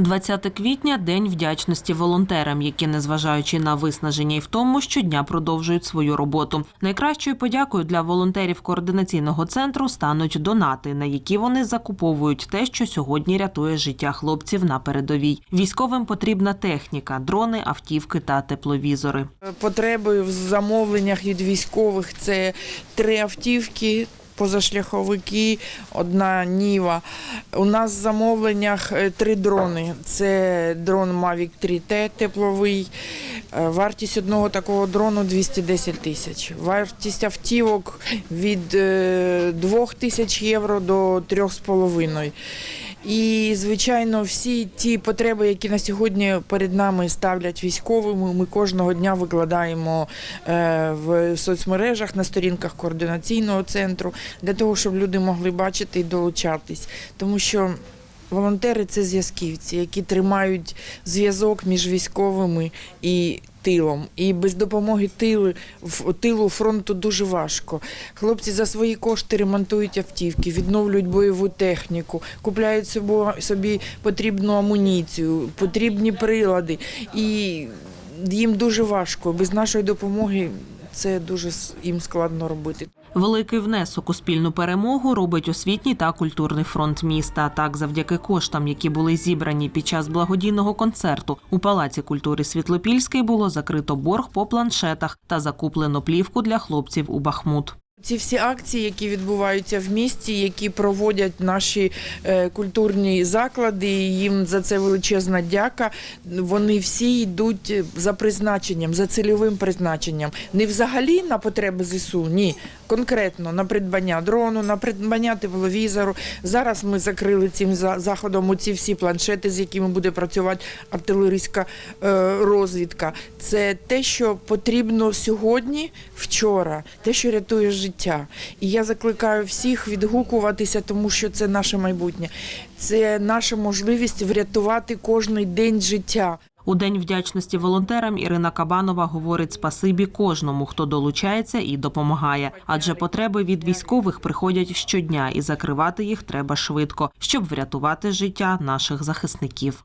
20 квітня день вдячності волонтерам, які, незважаючи на виснаження і в тому, щодня продовжують свою роботу. Найкращою подякою для волонтерів координаційного центру стануть донати, на які вони закуповують те, що сьогодні рятує життя хлопців на передовій. Військовим потрібна техніка, дрони, автівки та тепловізори. Потреби в замовленнях від військових це три автівки. Позашляховики, одна Ніва. У нас в замовленнях е, три дрони. Це дрон Mavic 3T тепловий. Е, Вартість одного такого дрону 210 тисяч. Вартість автівок від 2 тисяч євро до 3,5. І, звичайно, всі ті потреби, які на сьогодні перед нами ставлять військовими, ми кожного дня викладаємо е, в соцмережах на сторінках координаційного центру для того, щоб люди могли бачити і долучатись. Тому що волонтери це зв'язківці, які тримають зв'язок між військовими і тилом. І без допомоги тили, тилу фронту дуже важко. Хлопці за свої кошти ремонтують автівки, відновлюють бойову техніку, купляють собі потрібну амуніцію, потрібні прилади. І їм дуже важко. Без нашої допомоги це дуже їм складно робити. Великий внесок у спільну перемогу робить освітній та культурний фронт міста. Так, завдяки коштам, які були зібрані під час благодійного концерту у Палаці культури Світлопільський було закрито борг по планшетах та закуплено плівку для хлопців у Бахмут. Ці всі акції, які відбуваються в місті, які проводять наші е, культурні заклади, їм за це величезна дяка. Вони всі йдуть за призначенням, за цільовим призначенням. Не взагалі на потреби ЗСУ, ні. Конкретно на придбання дрону, на придбання тепловізору. Зараз ми закрили цим за- заходом ці всі планшети, з якими буде працювати артилерійська е, розвідка. Це те, що потрібно сьогодні, вчора, те, що рятує життя. І я закликаю всіх відгукуватися, тому що це наше майбутнє. Це наша можливість врятувати кожний день життя. У день вдячності волонтерам Ірина Кабанова говорить спасибі кожному, хто долучається і допомагає. Адже потреби від військових приходять щодня, і закривати їх треба швидко, щоб врятувати життя наших захисників.